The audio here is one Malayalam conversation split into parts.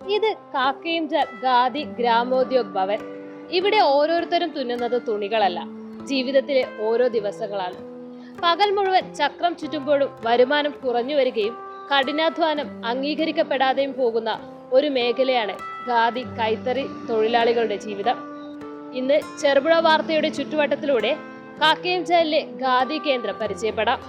ഇത് കാക്കയും ഗാദി ഗ്രാമോദ്യോഗ് ഭവൻ. ഇവിടെ ഓരോരുത്തരും തുന്നുന്നത് തുണികളല്ല. ജീവിതത്തിലെ ഓരോ ദിവസങ്ങളാണ്. പകൽ മുഴുവൻ ചക്രം ചുറ്റുമ്പോഴും വരുമാനം കുറഞ്ഞു വരികയും കഠിനാധ്വാനം അംഗീകരിക്കപ്പെടാതെയും പോകുന്ന ഒരു മേഖലയാണ് ഖാദി കൈത്തറി തൊഴിലാളികളുടെ ജീവിതം. ഇന്ന് ചെറുപുഴ വാർത്തയുടെ ചുറ്റുവട്ടത്തിലൂടെ കാക്കയം ചാലിലെ ഖാദി കേന്ദ്രം പരിചയപ്പെടാം.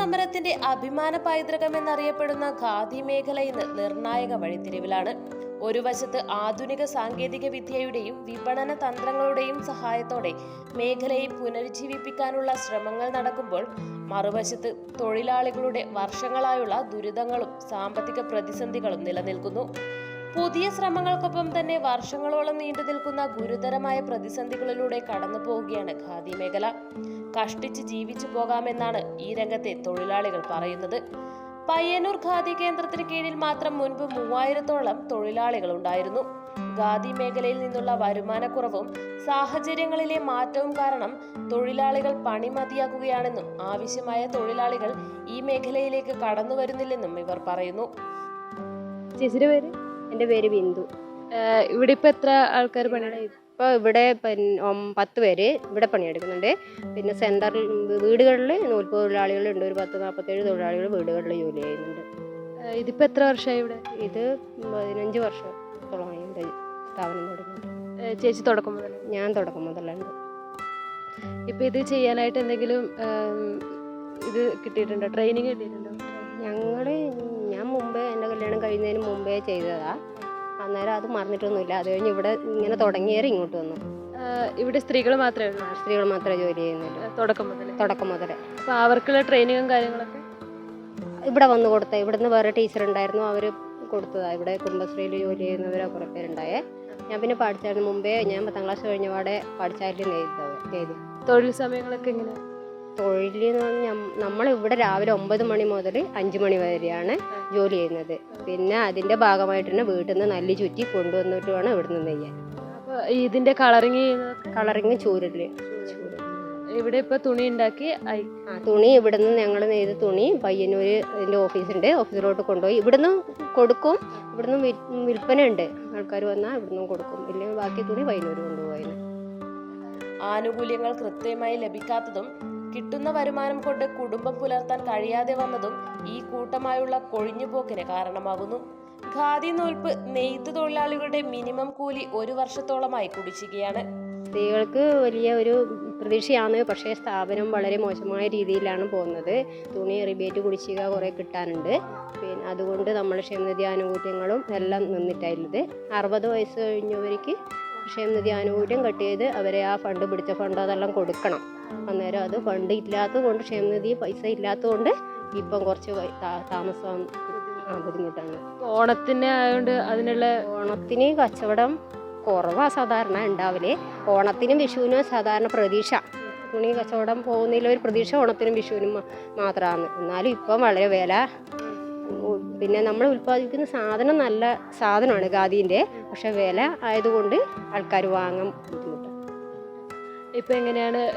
സമരത്തിന്റെ അഭിമാന പൈതൃകം എന്നറിയപ്പെടുന്ന ഖാദി മേഖല ഇന്ന് നിർണായക വഴിത്തിരിവിലാണ്. ഒരു വശത്ത് ആധുനിക സാങ്കേതിക വിദ്യയുടെയും വിപണന തന്ത്രങ്ങളുടെയും സഹായത്തോടെ മേഖലയെ പുനരുജ്ജീവിപ്പിക്കാനുള്ള ശ്രമങ്ങൾ നടക്കുമ്പോൾ മറുവശത്ത് തൊഴിലാളികളുടെ വർഷങ്ങളായുള്ള ദുരിതങ്ങളും സാമ്പത്തിക പ്രതിസന്ധികളും നിലനിൽക്കുന്നു. പുതിയ ശ്രമങ്ങൾക്കൊപ്പം തന്നെ വർഷങ്ങളോളം നീണ്ടു നിൽക്കുന്ന ഗുരുതരമായ പ്രതിസന്ധികളിലൂടെ കടന്നു പോവുകയാണ് ഖാദി മേഖല. കഷ്ടിച്ച് ജീവിച്ചു പോകാമെന്നാണ് ഈ രംഗത്തെ തൊഴിലാളികൾ പറയുന്നത്. പയ്യന്നൂർ ഖാദി കേന്ദ്രത്തിന് കീഴിൽ മാത്രം മുൻപ് മൂവായിരത്തോളം തൊഴിലാളികൾ ഉണ്ടായിരുന്നു. ഖാദി മേഖലയിൽ നിന്നുള്ള വരുമാനക്കുറവും സാഹചര്യങ്ങളിലെ മാറ്റവും കാരണം തൊഴിലാളികൾ പണി മതിയാക്കുകയാണെന്നും ആവശ്യമായ തൊഴിലാളികൾ ഈ മേഖലയിലേക്ക് കടന്നു വരുന്നില്ലെന്നും ഇവർ പറയുന്നു. ചേച്ചിയുടെ പേര്? എന്റെ പേര് ബിന്ദു. ഇവിടെ ഇപ്പോൾ എത്ര ആൾക്കാർ പണിയെടുക്കും ഇപ്പോൾ ഇവിടെ പത്ത് പേര് ഇവിടെ പണിയെടുക്കുന്നുണ്ട് പിന്നെ സെന്ററിൽ വീടുകളിൽ നൂൽപ്പ് തൊഴിലാളികളുണ്ട് ഒരു പത്ത് നാൽപ്പത്തേഴ് തൊഴിലാളികൾ വീടുകളിൽ ജോലി ചെയ്യുന്നുണ്ട്. ഇതിപ്പോൾ എത്ര വർഷമായി ഇവിടെ? ഇത് പതിനഞ്ച് വർഷത്തോളമായി ഇവിടെ സ്ഥാപനം തുടങ്ങിയിട്ട് ഏഹ് ചേച്ചി തുടക്കം മുതൽ ഞാൻ തുടക്കം മുതലുണ്ട് ഇപ്പോൾ ഇത് ചെയ്യാനായിട്ട് എന്തെങ്കിലും ഇത് കിട്ടിയിട്ടുണ്ടോ? ട്രെയിനിങ് കിട്ടിയിട്ടുണ്ടോ? ഞങ്ങൾ കല്യാണം കഴിയുന്നതിന് മുമ്പേ ചെയ്തതാ. അന്നേരം അത് മറന്നിട്ടൊന്നുമില്ല. അത് കഴിഞ്ഞ് ഇവിടെ ഇങ്ങനെ തുടങ്ങിയേറെ ഇങ്ങോട്ട് വന്നു. ഇവിടെ സ്ത്രീകൾ മാത്രമേ ഉള്ളൂ? സ്ത്രീകൾ മാത്രമേ ജോലി ചെയ്യുന്നുള്ളൂ. തുടക്കം മുതൽ തുടക്കം മുതലേ. അപ്പൊ അവർക്കുള്ള ട്രെയിനിങ്ങും കാര്യങ്ങളൊക്കെ? ഇവിടെ വന്നു കൊടുത്ത ഇവിടുന്ന് വേറെ ടീച്ചർ ഉണ്ടായിരുന്നു. അവർ കൊടുത്തതാ. ഇവിടെ കുടുംബശ്രീയിൽ ജോലി ചെയ്യുന്നവരോ കുറേ പേരുണ്ടായേ. ഞാൻ പിന്നെ പഠിച്ചായിരുന്നു മുമ്പേ ഞാൻ പത്താം ക്ലാസ് കഴിഞ്ഞപാടെ പഠിച്ചായിട്ട് പഠിച്ചാലും ചെയ്തു. തൊഴിൽ സമയങ്ങളൊക്കെ എങ്ങനെ തൊഴിൽ എന്ന് പറഞ്ഞാൽ നമ്മൾ ഇവിടെ രാവിലെ ഒമ്പത് മണി മുതൽ അഞ്ച് മണി വരെയാണ് ജോലി ചെയ്യുന്നത്. പിന്നെ അതിന്റെ ഭാഗമായിട്ട് തന്നെ വീട്ടിൽ നിന്ന് നല്ല ചുറ്റി കൊണ്ടുവന്നിട്ട് വേണം ഇവിടുന്ന് നെയ്യാൻ. അപ്പൊ ഇതിന്റെ കളറിങ് കളറിങ് ചൂരൽ. ഇവിടെ ഇപ്പൊ തുണി ഉണ്ടാക്കി തുണി ആ തുണി ഇവിടുന്ന് ഞങ്ങൾ നെയ്ത തുണി പയ്യന്നൂര് ഇതിന്റെ ഓഫീസുണ്ട് ഓഫീസിലോട്ട് കൊണ്ടുപോയി. ഇവിടുന്ന് കൊടുക്കും ഇവിടുന്ന് വിൽപ്പന ഉണ്ട് ആൾക്കാർ വന്നാൽ ഇവിടുന്ന് കൊടുക്കും. ഇല്ലെങ്കിൽ ബാക്കി തുണി പയ്യന്നൂർ കൊണ്ടുപോയി. ആനുകൂല്യങ്ങൾ കൃത്യമായി ലഭിക്കാത്തതും കിട്ടുന്ന വരുമാനം കൊണ്ട് കുടുംബം പുലർത്താൻ കഴിയാതെ വന്നതും ഈ കൂട്ടമായുള്ള കൊഴിഞ്ഞുപോക്കിന് കാരണമാകുന്നു. ഖാദി നൂൽപ്പ് നെയ്ത്ത് തൊഴിലാളികളുടെ മിനിമം കൂലി ഒരു വർഷത്തോളമായി കുടിശ്ശികയാണ്. സ്ത്രീകൾക്ക് വലിയ ഒരു പ്രതീക്ഷയാണ് പക്ഷേ സ്ഥാപനം വളരെ മോശമായ രീതിയിലാണ് പോകുന്നത്. തുണി റിബേറ്റ് കുടിശ്ശിക കുറേ കിട്ടാനുണ്ട്. പിന്നെ അതുകൊണ്ട് നമ്മൾ ക്ഷേമനിധി ആനുകൂല്യങ്ങളും എല്ലാം നിന്നിട്ടായിരുന്നത്. അറുപത് വയസ്സ് കഴിഞ്ഞവർക്ക് ക്ഷേമനിധി ആനുകൂല്യം കട്ടിയത് അവരെ ആ ഫണ്ട് പിടിച്ച ഫണ്ട് അതെല്ലാം കൊടുക്കണം. അന്നേരം അത് ഫണ്ട് ഇല്ലാത്തത് കൊണ്ട് ക്ഷേമനിധി പൈസ ഇല്ലാത്തതുകൊണ്ട് ഇപ്പം കുറച്ച് താമസം ബുദ്ധിമുട്ടാണ്. ഓണത്തിന് ആയതുകൊണ്ട് അതിനുള്ള ഓണത്തിന് കച്ചവടം കുറവാ സാധാരണ ഉണ്ടാവില്ലേ ഓണത്തിനും വിഷുവിനും സാധാരണ പ്രതീക്ഷ. തുണി കച്ചവടം പോകുന്നതിൽ ഒരു പ്രതീക്ഷ ഓണത്തിനും വിഷുവിനും മാത്രമാണ് എന്നാലും ഇപ്പം വളരെ വില. പിന്നെ നമ്മൾ ഉൽപ്പാദിപ്പിക്കുന്ന സാധനം നല്ല സാധനമാണ് ഖാദീന്റെ. പക്ഷെ വില ആയതുകൊണ്ട് ആൾക്കാർ വാങ്ങാൻ ഇപ്പൊ എങ്ങനെയാണ്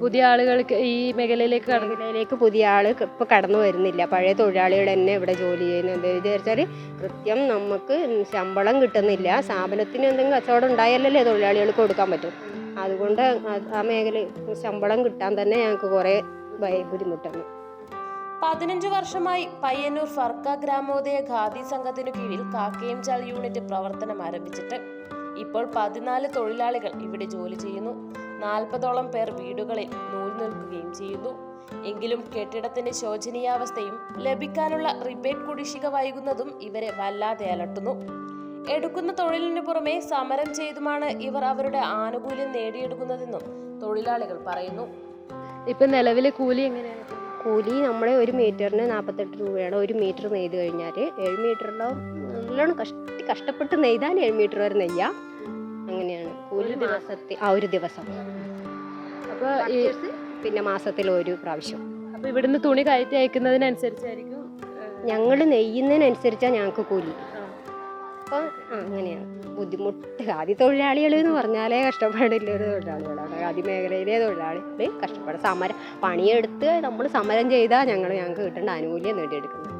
പുതിയ ആളുകൾക്ക് ഈ മേഖലയിലേക്ക് മേഖലയിലേക്ക് പുതിയ ആൾ ഇപ്പോൾ കടന്നു വരുന്നില്ല. പഴയ തൊഴിലാളികൾ തന്നെ ഇവിടെ ജോലി ചെയ്യുന്നത് വിചാരിച്ചാൽ കൃത്യം നമുക്ക് ശമ്പളം കിട്ടുന്നില്ല. സ്ഥാപനത്തിന് എന്തെങ്കിലും കച്ചവടം ഉണ്ടായാലല്ലേ തൊഴിലാളികൾക്ക് കൊടുക്കാൻ പറ്റും. അതുകൊണ്ട് ആ- മേഖല ശമ്പളം കിട്ടാൻ തന്നെ ഞങ്ങൾക്ക് കുറേ ബുദ്ധിമുട്ടാണ്. പതിനഞ്ചു വർഷമായി പയ്യന്നൂർ ഫർക്ക ഗ്രാമോദയ ഖാദി സംഘത്തിനു കീഴിൽ കാക്കയം ചാൽ യൂണിറ്റ് പ്രവർത്തനം ആരംഭിച്ചിട്ട് ഇപ്പോൾ പതിനാല് തൊഴിലാളികൾ ഇവിടെ ജോലി ചെയ്യുന്നു. നാൽപ്പതോളം പേർ വീടുകളിൽ നൂൽ നിൽക്കുകയും ചെയ്യുന്നു. എങ്കിലും കെട്ടിടത്തിന്റെ ശോചനീയാവസ്ഥയും ലഭിക്കാനുള്ള റിബേറ്റ് കുടിശ്ശിക വൈകുന്നതും ഇവരെ വല്ലാതെ അലട്ടുന്നു. എടുക്കുന്ന തൊഴിലിനു പുറമെ സമരം ചെയ്തുമാണ് ഇവർ അവരുടെ ആനുകൂല്യം നേടിയെടുക്കുന്നതെന്നും തൊഴിലാളികൾ പറയുന്നു. ഇപ്പൊ നിലവിലെ കൂലി എങ്ങനെയാണ്? കൂലി നമ്മളെ ഒരു മീറ്ററിന് നാൽപ്പത്തെട്ട് രൂപയാണ്. ഒരു മീറ്റർ നെയ്ത് കഴിഞ്ഞാൽ ഏഴ് മീറ്ററിലോ നല്ലോണം കഷ്ടി കഷ്ടപ്പെട്ട് നെയ്താൽ ഏഴ് മീറ്റർ വരെ നെയ്യാം. അങ്ങനെയാണ്. ഒരു മാസത്തിൽ ആ ഒരു ദിവസം. അപ്പൊ ഈ പിന്നെ മാസത്തിൽ ഒരു പ്രാവശ്യം. അപ്പൊ ഇവിടുന്ന് തുണി കയറ്റി അയക്കുന്നതിനനുസരിച്ചായിരിക്കും ഞങ്ങൾ നെയ്യുന്നതിനനുസരിച്ചാണ് ഞങ്ങൾക്ക് കൂലി. അപ്പോൾ അങ്ങനെയാണ്. ബുദ്ധിമുട്ട്. ആദ്യ തൊഴിലാളികൾ എന്ന് പറഞ്ഞാലേ കഷ്ടപ്പാടില്ല ഒരു തൊഴിലാളികളാണ് ആദ്യ മേഖലയിലെ തൊഴിലാളികൾ കഷ്ടപ്പാട്. സമരം. പണിയെടുത്ത് നമ്മൾ സമരം ചെയ്താൽ ഞങ്ങൾ ഞങ്ങൾക്ക് കിട്ടേണ്ട ആനുകൂല്യം നേടിയെടുക്കുന്നത്.